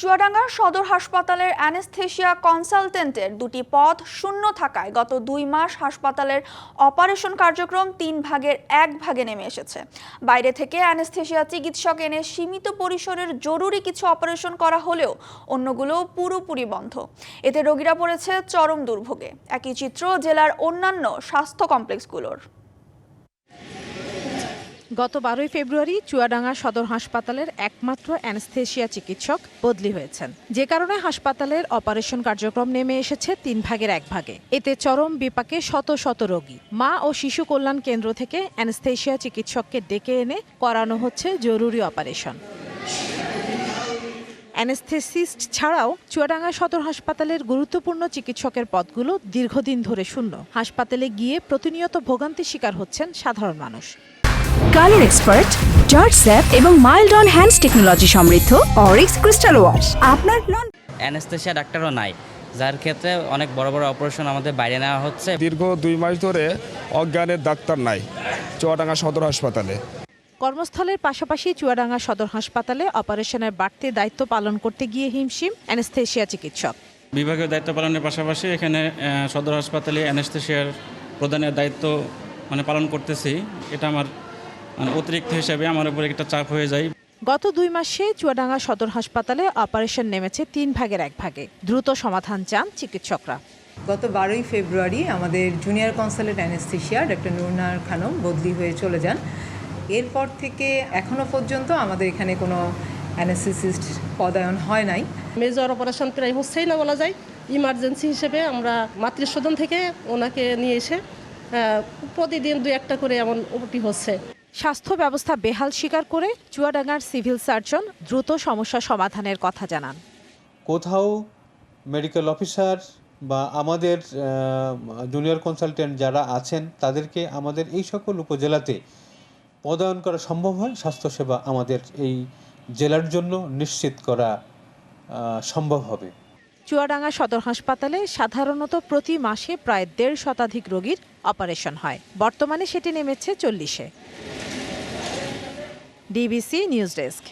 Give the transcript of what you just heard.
চুয়াডাঙ্গার সদর হাসপাতালের অ্যানেস্থেশিয়া কনসালটেন্টের দুটি পদ শূন্য থাকায় গত দুই মাস হাসপাতালের অপারেশন কার্যক্রম তিন ভাগের এক ভাগে নেমে এসেছে। বাইরে থেকে অ্যানেস্থেশিয়া চিকিৎসক এনে সীমিত পরিসরের জরুরি কিছু অপারেশন করা হলেও অন্যগুলো পুরোপুরি বন্ধ। এতে রোগীরা পড়েছে চরম দুর্ভোগে। একই চিত্র জেলার অন্যান্য স্বাস্থ্য কমপ্লেক্সগুলোর। গত বারোই ফেব্রুয়ারি চুয়াডাঙ্গা সদর হাসপাতালের একমাত্র অ্যানেস্থেশিয়া চিকিৎসক বদলি হয়েছেন। যে কারণে হাসপাতালের অপারেশন কার্যক্রম নেমে এসেছে তিন ভাগের এক ভাগে। এতে চরম বিপাকে শত শত রোগী। মা ও শিশু কল্যাণ কেন্দ্র থেকে অ্যানেস্থেশিয়া চিকিৎসককে ডেকে এনে করানো হচ্ছে জরুরি অপারেশন। অ্যানেস্থেসিস্ট ছাড়াও চুয়াডাঙ্গা সদর হাসপাতালের গুরুত্বপূর্ণ চিকিৎসকের পদগুলো দীর্ঘদিন ধরে শূন্য। হাসপাতালে গিয়ে প্রতিনিয়ত ভোগান্তির শিকার হচ্ছেন সাধারণ মানুষ। কালার এক্সপার্ট জর্জ স্যাপ এবং মাইল্ড অন হ্যান্ডস টেকনোলজি সমৃদ্ধ অরিক্স ক্রিস্টাল ওয়াশ। আপনার লন অ্যানেস্থেশিয়া ডাক্তারও নাই যার ক্ষেত্রে অনেক বড় বড় অপারেশন আমাদের বাইরে নেওয়া হচ্ছে। দীর্ঘ দুই মাস ধরে অজ্ঞানের ডাক্তার নাই চুয়াডাঙ্গা সদর হাসপাতালে। কর্মস্থলের পাশাপাশি চুয়াডাঙ্গা সদর হাসপাতালে অপারেশনের বাড়তি দায়িত্ব পালন করতে গিয়ে হিমশিম অ্যানেস্থেশিয়া চিকিৎসক। বিভাগীয় দায়িত্ব পালনের পাশাপাশি এখানে সদর হাসপাতালে অ্যানেস্থেশিয়ার প্রদানের দায়িত্ব মানে পালন করতেছি এটা আমার মানে অতিরিক্ত হিসাবে আমার উপরে একটা চাপ হয়ে যায়। গত দুই মাসে চুয়াডাঙ্গা সদর হাসপাতালে অপারেশন নেমেছে তিন ভাগের এক ভাগে। দ্রুত সমাধান চান চিকিৎসকরা। গত বারোই ফেব্রুয়ারি আমাদের junior consultant anaesthesia doctor Nurnar Khanam বদলি হয়ে চলে যান। এরপর থেকে এখনও পর্যন্ত আমাদের এখানে কোনো অ্যানেস্থেসিস্ট পদায়ন হয় নাই। মেজর অপারেশন প্রায় হচ্ছেই না বলা যায়। ইমার্জেন্সি হিসেবে আমরা মাতৃসদন থেকে ওনাকে নিয়ে এসে প্রতিদিন দু একটা করে এমন ওটি হচ্ছে। স্বাস্থ্য ব্যবস্থা বেহাল স্বীকার করে চুয়াডাঙ্গার সিভিল সার্জন দ্রুত সমস্যা সমাধানের কথা জানান। কোথাও মেডিকেল অফিসার বা আমাদের জুনিয়র কনসালটেন্ট যারা আছেন তাদেরকে আমাদের এই সকল উপজেলাতে পদায়ন করা সম্ভব হয়। স্বাস্থ্যসেবা আমাদের এই জেলার জন্য নিশ্চিত করা সম্ভব হবে। চুয়াডাঙ্গা সদর হাসপাতালে সাধারণত প্রতি মাসে প্রায় দেড় শতাধিক রোগীর অপারেশন হয়। বর্তমানে সেটি নেমেছে চল্লিশে। DBC news desk